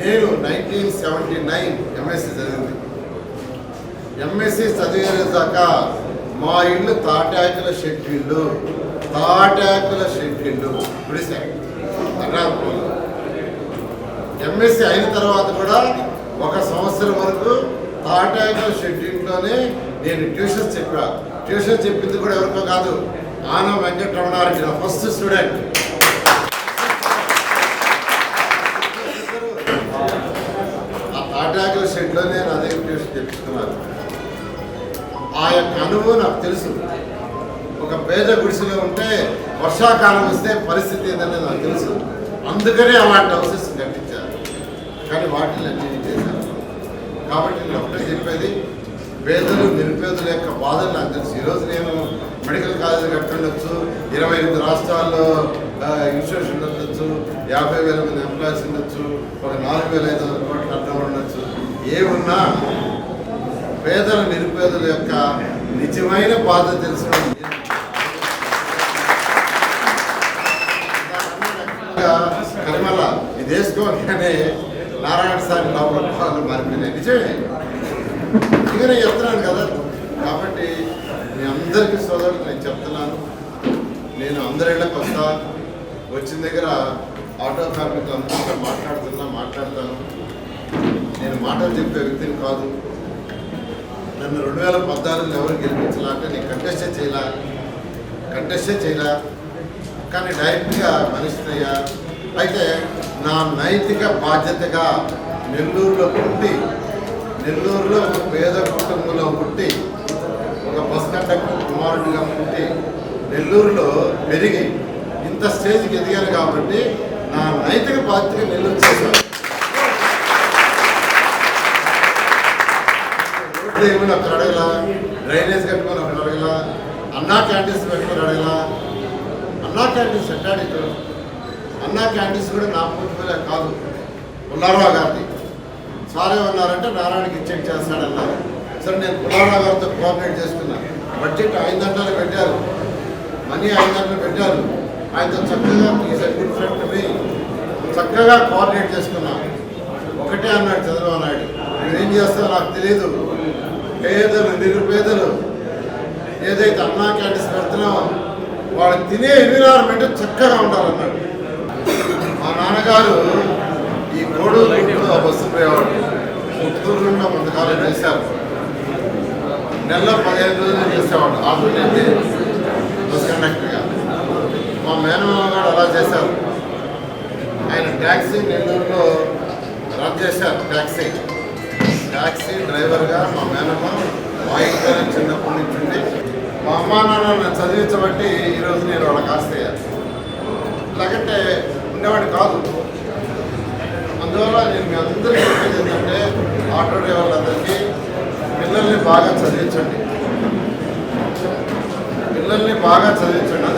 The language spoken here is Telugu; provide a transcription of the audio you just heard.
నేను నైన్టీన్ సెవెంటీ నైన్ ఎంఎస్సి చదివింది. ఎంఎస్సి చదివేదాకా మా ఇల్లు తాటాకుల షెడ్ ఇల్లు తాటాకుల షెడ్ ఇల్లు గుడిసె. అన్నాపురంలో ఎంఎస్సి అయిన తర్వాత కూడా ఒక సంవత్సరం వరకు తాటాకుల షెడ్ ఇంట్లోనే నేను ట్యూషన్స్ చెప్పా. ట్యూషన్ చెప్పింది కూడా ఎవరికో కాదు. ఆనం వెంకటరమణారెడ్డి నా ఫస్ట్ స్టూడెంట్ ఆ తాటాకుల షెడ్లోనే నా దగ్గర ట్యూషన్ ఆ యొక్క అనుభవం నాకు తెలుసు. ఒక పేద గుడిసెలో ఉంటే వర్షాకాలం వస్తే పరిస్థితి ఏంటనేది నాకు తెలుసు. అందుకనే అలాంటి హౌసెస్ కట్టించారు. కానీ వాటిని అన్ని చేశాను? కాబట్టి నేను ఒకటే చెప్పేది పేదలు నిరుపేదల యొక్క బాధలు నాకు తెలుసు. ఈరోజు నేను మెడికల్ కాలేజీ కట్టుండొచ్చు ఇరవై ఎనిమిది రాష్ట్రాల్లో ఇన్స్టిట్యూషన్ ఉండొచ్చు యాభై వేల మంది ఎంప్లాయీస్ ఉండొచ్చు ఒక నాలుగు వేల ఐదు వందల కోట్లు అర్థం ఉండొచ్చు. ఏమున్నా పేదల నిరుపేదల యొక్క నిజమైన బాధ తెలిసిన కర్మల ఇది వేసుకోగానే నారాయణ స్వామి లోపల మారిపోయినాయి నిజమే. ఇకనే చెప్తున్నాను కదా. కాబట్టి మీ అందరికీ సోదరులు నేను చెప్తున్నాను. నేను అందరిళ్ళకి వస్తా. వచ్చిన దగ్గర ఆటో కార్మికులు అందరితో మాట్లాడుతున్నా మాట్లాడతాను. నేను మాటలు చెప్పే వ్యక్తిని కాదు. నన్ను రెండు వేల పద్నాలుగులో ఎవరు గెలిపించాలంటే నేను కంటెస్టే చేయలా కంటెస్టే చేయలా. కానీ డైరెక్ట్గా మనిషినయ్యా. అయితే నా నైతిక బాధ్యతగా నెల్లూరులో పుట్టి నెల్లూరులో ఒక పేద కుటుంబంలో పుట్టి ఒక బస్ కండక్టర్ కుమారుడిగా పుట్టి నెల్లూరులో పెరిగి ఇంత స్టేజ్కి ఎదిగాను కాబట్టి నా నైతిక బాధ్యతగా నెల్లూరు చేశాను. ఇప్పుడు ఏమైనా అక్కడ అడగలా? డ్రైనేజ్ కట్టుకొని అక్కడ అడగలా? అన్నా క్యాంటీన్స్ పెట్టుకొని అడగలా? అన్నా క్యాంటీన్స్ ఇక్కడ అన్నా క్యాంటీన్స్ కూడా నా పోర్ట్ఫోలియో కాదు. పుల్లారావు గారిది. సార్ ఏమన్నారంటే నారాయణకి చెక్ చేస్తాడన్నారు. సరే నేను పుల్లారావు గారితో కోఆపరేట్ చేసుకున్నా. బడ్జెట్ ఐదు గంటలు పెట్టారు. మనీ ఐదు గంటలు పెట్టారు. ఆయనతో చక్కగా ఈజ్ గుడ్ చక్కగా కోఆర్డినేట్ చేసుకున్నాను ఒకటే అన్నాడు చంద్రబాబు నాయుడు. ఏం చేస్తావో నాకు తెలియదు పేదలు నిరుపేదలు ఏదైతే అన్నా క్యాంటీన్స్ పెడుతున్నామో వాళ్ళు తినే ఎన్విరాన్మెంట్ చక్కగా ఉండాలన్నాడు మా నాన్నగారు ఈ గోడు బస్సు పోయేవాడు పుత్తూరు నుండి కొంతకాలం చేశారు. నెలలో పదిహేను రోజులు చేసేవాడు ఆల్టర్నేట్ బస్ కండక్టర్గా మా మేనమామ గారు అలా చేశారు. ఆయన ట్యాక్సీ నెల్లూరులో రద్దు చేశారు ట్యాక్సీ. ట్యాక్సీ డ్రైవర్గా మా మేనమ్మ మా ఇంట్లోనే చిన్నప్పటి నుంచి ఉండి మా అమ్మా నాన్న చదివించబట్టి ఈరోజు నేను వాళ్ళ ఆస్తయ్యాను లేకంటే ఉండేవాడు కాదు. అందువల్ల నేను మీ అందరికీ చెప్పేది ఏంటంటే ఆటో డ్రైవర్లందరికీ పిల్లల్ని బాగా చదివించండి. పిల్లల్ని బాగా చదివించండి.